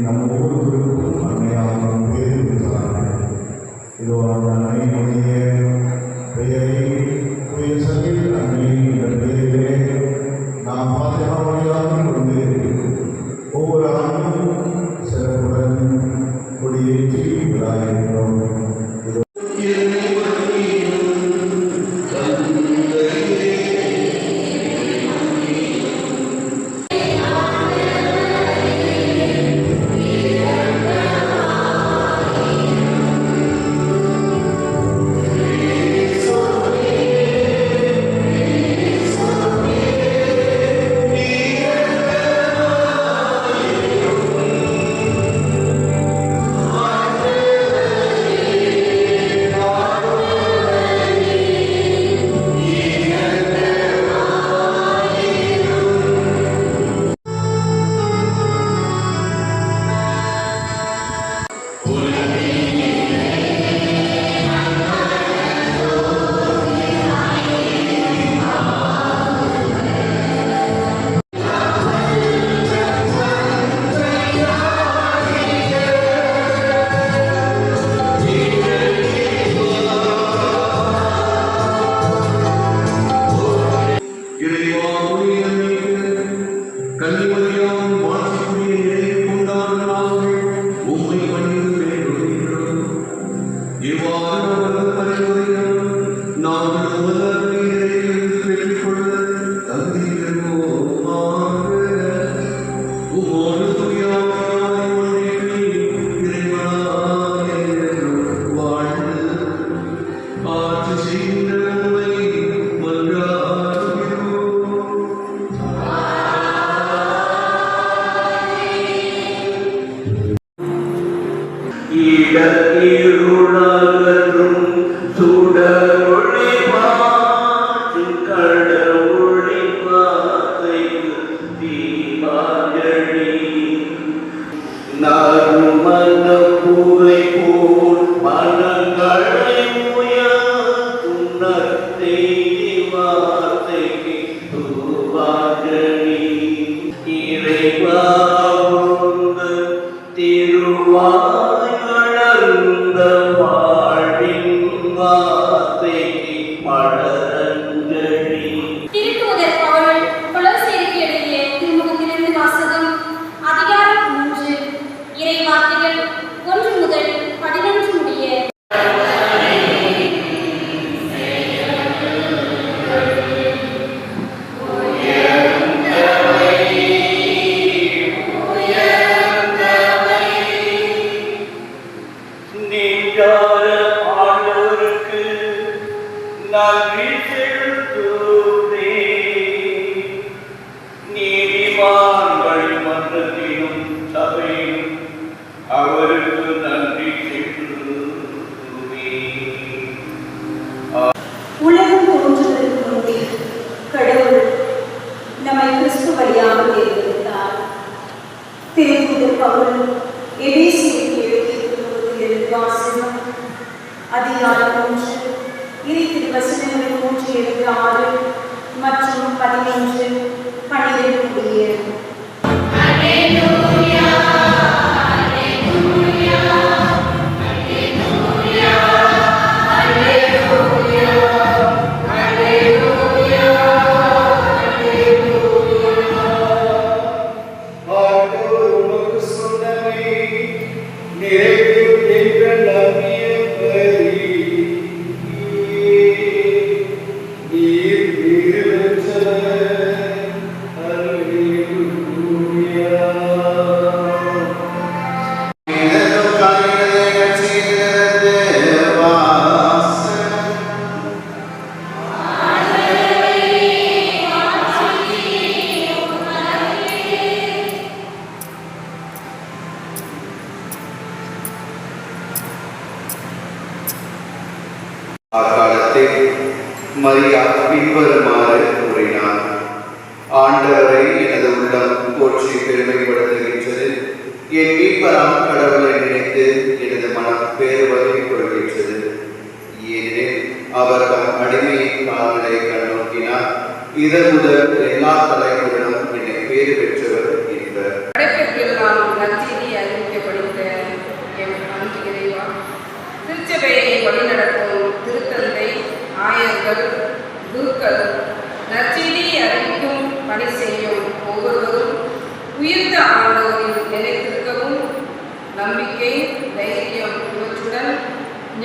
ನಮ್ಮ ಊರು இவ்வாறு அவர் பரிந்துரையால் வார்த்தைக்கு மற்றும் பெருமைப்படுத்துகின்றது. என் மீட்பராம் கடவுளை நினைத்து எனது மனம் பேருவகை கொள்கின்றது ஏனெனில் அவர் தம் அடிமையின் கால்களை கண்ணோக்கினார். இதன் முதல் எல்லா தலைமுறையிலும் என்னை பேறு பெற்றவர்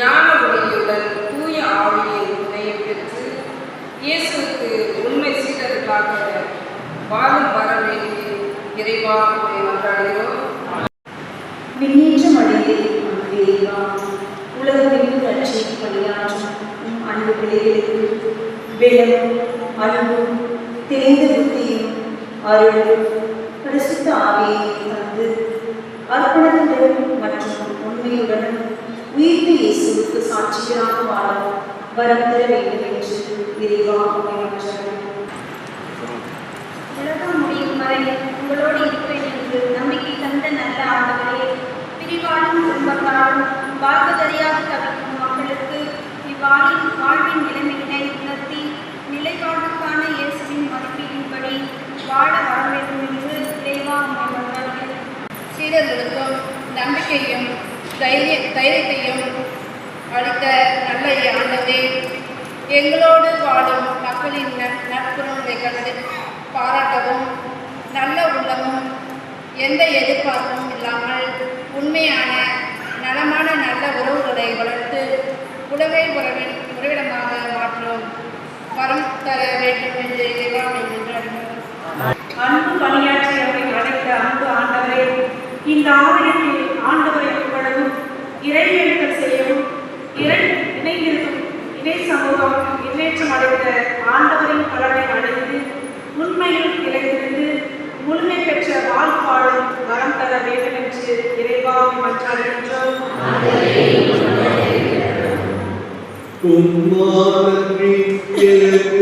ஞான ஒளியுடன் தூய ஆவியின் துணையை பெற்று இயேசுவுக்கு உண்மை சீடர்களாக வாழும் வர வேண்டி இறைவா விண்ணேற்றம் அடைந்தே அன்பேவா உலகமெங்கும் ரட்சி பணியாற்றும் அன்பு பிள்ளைகளுக்கு வெள்ளம் அன்பும் தெளிந்த புத்தியும் அருளும். பரிசுத்த ஆவியை தந்து அர்ப்பணத்துடன் மற்றும் உயிர்த்த இயேசுவுக்கு சாட்சிகளாக வாழ வரம் தர வேண்டும் என்று மன்றாடுகிறோம். உலகம் முடியும் வரை உங்களோடு இருப்பேன் என்று நம்பிக்கை தந்த நல்ல ஆண்டவரே பிரிவாலும் துன்பத்தாலும் வாழ்வதறியாக தவிக்கும் மக்களுக்கு இவ்வாழின் வாழ்வின் நிலைமையினை உணர்த்தி நிலைப்பாட்டுக்கான இயேசுவின் மதிப்பீட்டின்படி வாழ வர வேண்டும் என்று இறைவா உம்மை மன்றாடுகிறேன் சீடர்களுக்கும் நம்பிக்கையும் தைரிய தைரியத்தையும் அளித்த நல்ல ஆண்டவே எங்களோடு வாழும் மக்களின் நட்புணர்வுகளை பாராட்டவும் நல்ல உள்ளமும் எந்த எதிர்பார்ப்பும் இல்லாமல் உண்மையான நலமான நல்ல உறவுகளை வளர்த்து உலகை உறவின் உறவிடமாக மாற்றும் வரம் தர வேண்டும் என்று இறைவாமை அன்பு பணியாற்றியவரை அழைத்த அன்பு ஆண்டவரே இந்த ஆலயத்தில் ஆண்டவரை இறைவேண்டுதல் செய்யவும் இறை இணைந்திருக்கும் இணை சமூகம் முன்னேற்றம் அடைந்த ஆண்டவரின் பலனை அடைந்து உண்மையில் நிலைத்திருந்து முழுமை பெற்ற வாழ்வாழும் வரம் தர வேண்டும் என்று இறைவாவை மன்றாடுகின்றோம் எனக்கு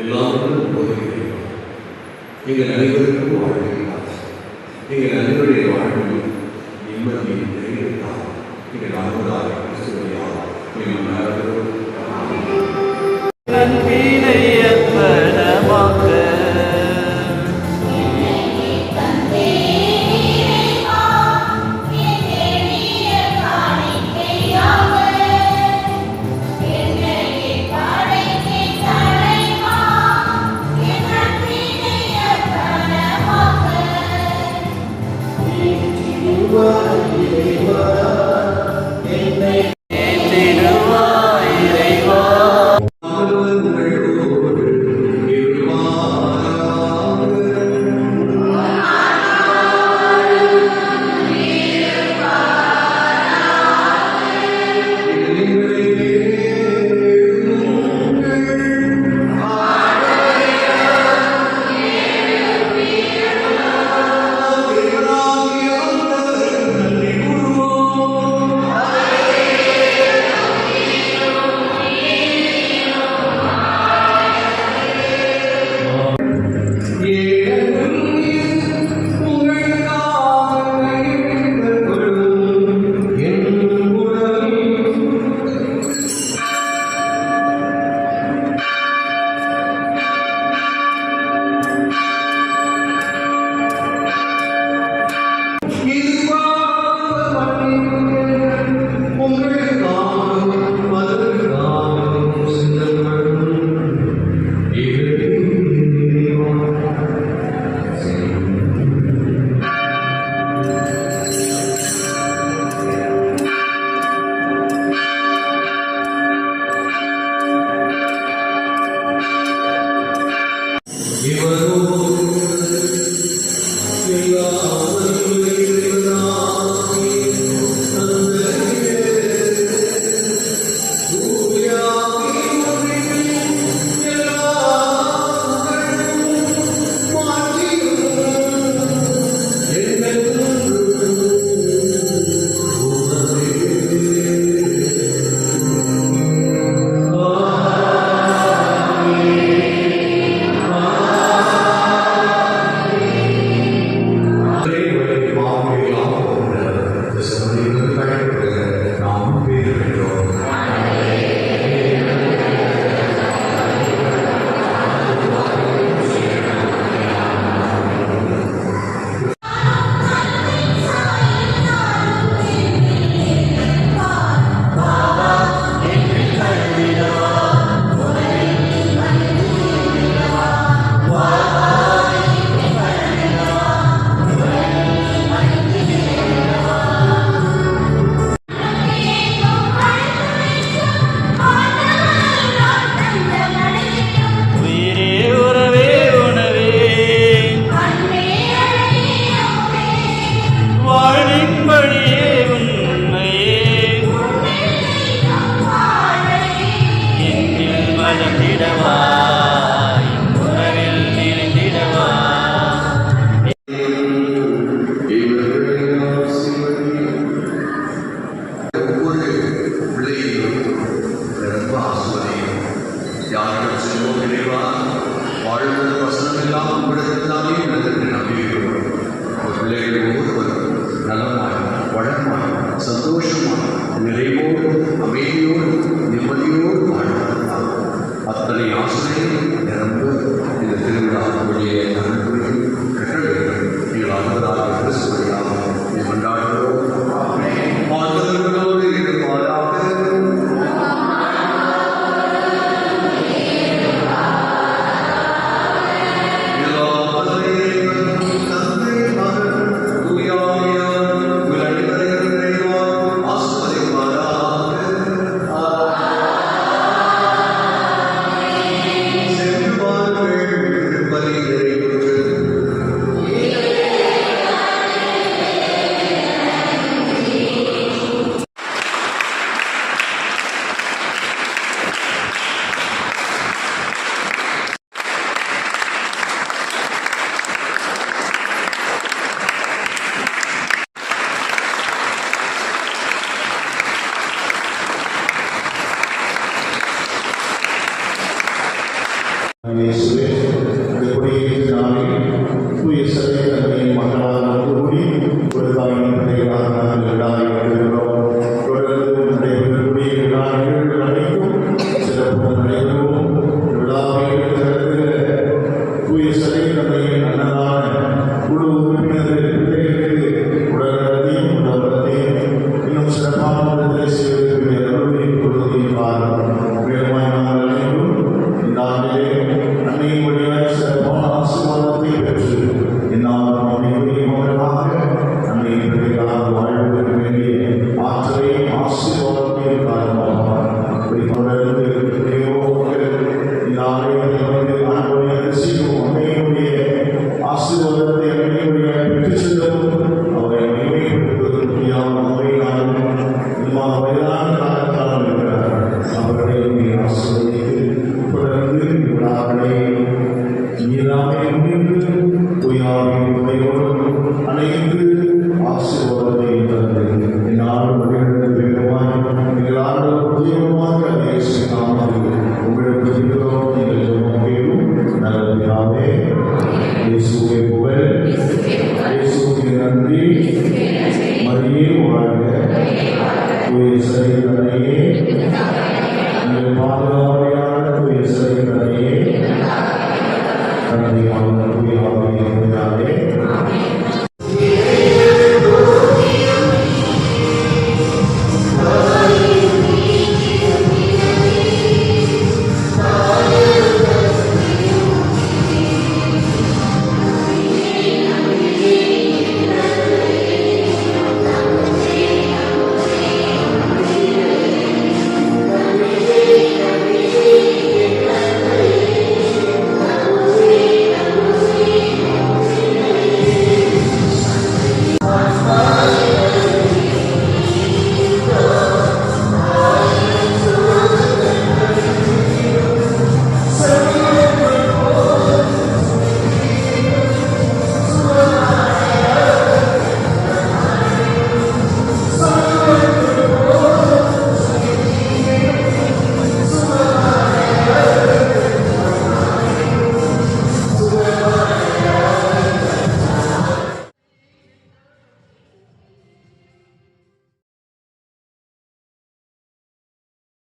எல்லாருக்கும் போதுகிறேன் நீங்கள் அனைவருக்கும் வாழ்கிறார் நீங்கள் அனைவருடைய வாழ்வில்